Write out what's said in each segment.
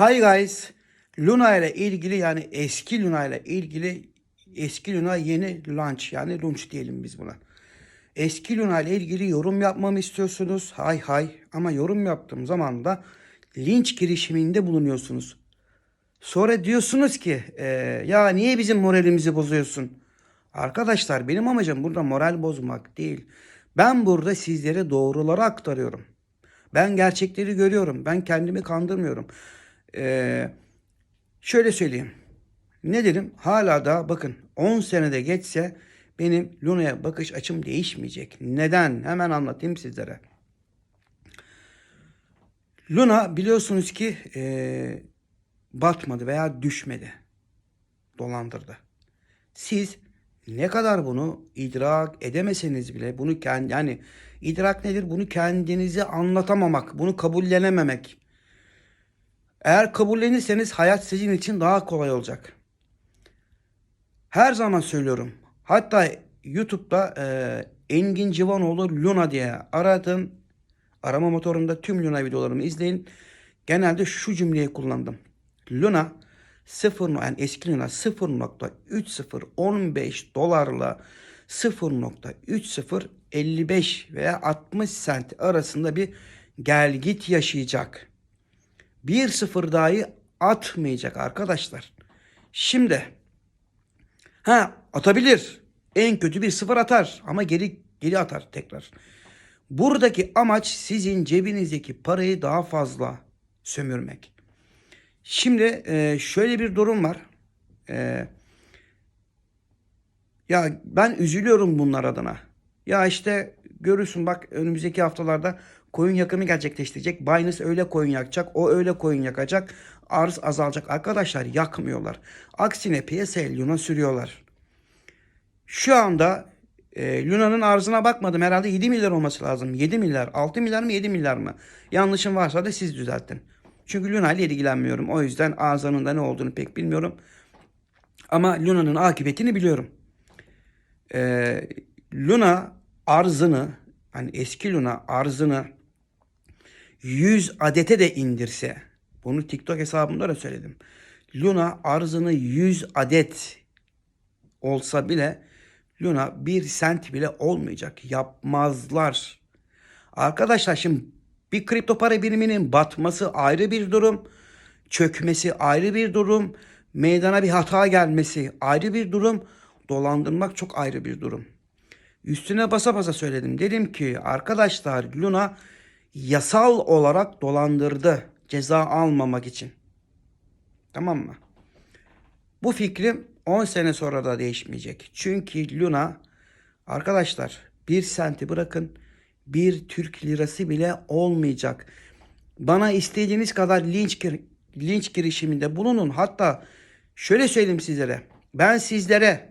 Hi guys. Luna ile ilgili yani eski Luna ile ilgili eski Luna yeni launch yani launch diyelim biz buna. Eski Luna ile ilgili yorum yapmamı istiyorsunuz. Hay hay ama yorum yaptığım zaman da linç girişiminde bulunuyorsunuz. Sonra diyorsunuz ki "Ee, ya niye bizim moralimizi bozuyorsun? Arkadaşlar benim amacım burada moral bozmak değil. Ben burada sizlere doğruları aktarıyorum. Ben gerçekleri görüyorum. Ben kendimi kandırmıyorum. Ee, şöyle söyleyeyim. Ne dedim? Hala da bakın 10 senede geçse benim Luna'ya bakış açım değişmeyecek. Neden? Hemen anlatayım sizlere. Luna biliyorsunuz ki ee, batmadı veya düşmedi. Dolandırdı. Siz ne kadar bunu idrak edemeseniz bile bunu kendi yani idrak nedir? Bunu kendinize anlatamamak, bunu kabullenememek. Eğer kabullenirseniz hayat sizin için daha kolay olacak. Her zaman söylüyorum. Hatta YouTube'da e, Engin Civanoğlu Luna diye aradın. Arama motorunda tüm Luna videolarımı izleyin. Genelde şu cümleyi kullandım. Luna 0 yani eski Luna 0.3015 dolarla 0.3055 veya 60 sent arasında bir gel git yaşayacak. Bir sıfır dahi atmayacak arkadaşlar. Şimdi ha atabilir. En kötü bir sıfır atar ama geri geri atar tekrar. Buradaki amaç sizin cebinizdeki parayı daha fazla sömürmek. Şimdi e, şöyle bir durum var. E, ya ben üzülüyorum bunlar adına. Ya işte görürsün bak önümüzdeki haftalarda koyun yakımı gerçekleştirecek. Binance öyle koyun yakacak, o öyle koyun yakacak. Arz azalacak. Arkadaşlar yakmıyorlar. Aksine piyasaya Luna sürüyorlar. Şu anda e, Luna'nın arzına bakmadım. Herhalde 7 milyar olması lazım. 7 milyar, 6 milyar mı 7 milyar mı? Yanlışım varsa da siz düzeltin. Çünkü Luna ile ilgilenmiyorum. O yüzden arzanın da ne olduğunu pek bilmiyorum. Ama Luna'nın akıbetini biliyorum. Ee, Luna arzını hani eski Luna arzını 100 adete de indirse bunu TikTok hesabımda da söyledim. Luna arzını 100 adet olsa bile Luna 1 sent bile olmayacak. Yapmazlar. Arkadaşlar şimdi bir kripto para biriminin batması ayrı bir durum. Çökmesi ayrı bir durum. Meydana bir hata gelmesi ayrı bir durum. Dolandırmak çok ayrı bir durum. Üstüne basa basa söyledim. Dedim ki arkadaşlar Luna yasal olarak dolandırdı. Ceza almamak için. Tamam mı? Bu fikrim 10 sene sonra da değişmeyecek. Çünkü Luna arkadaşlar 1 senti bırakın bir Türk lirası bile olmayacak. Bana istediğiniz kadar linç gir- linç girişiminde bulunun. Hatta şöyle söyleyeyim sizlere. Ben sizlere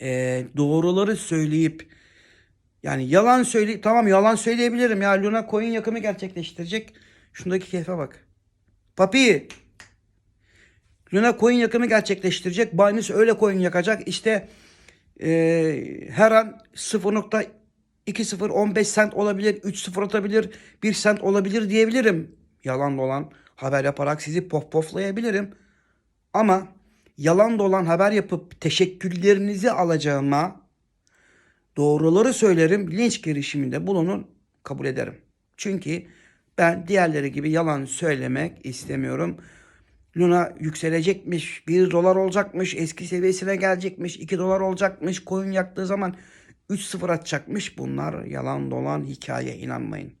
e, doğruları söyleyip yani yalan söyle tamam yalan söyleyebilirim ya Luna coin yakımı gerçekleştirecek. Şundaki keyfe bak. Papi Luna coin yakımı gerçekleştirecek. Binance öyle coin yakacak. İşte e, her an 0.2015 sent olabilir, 3.0 atabilir, 1 sent olabilir diyebilirim. Yalan dolan haber yaparak sizi pof poflayabilirim. Ama yalan dolan haber yapıp teşekkürlerinizi alacağıma doğruları söylerim. Linç girişiminde bulunun kabul ederim. Çünkü ben diğerleri gibi yalan söylemek istemiyorum. Luna yükselecekmiş, 1 dolar olacakmış, eski seviyesine gelecekmiş, 2 dolar olacakmış, koyun yaktığı zaman 3-0 atacakmış. Bunlar yalan dolan hikaye inanmayın.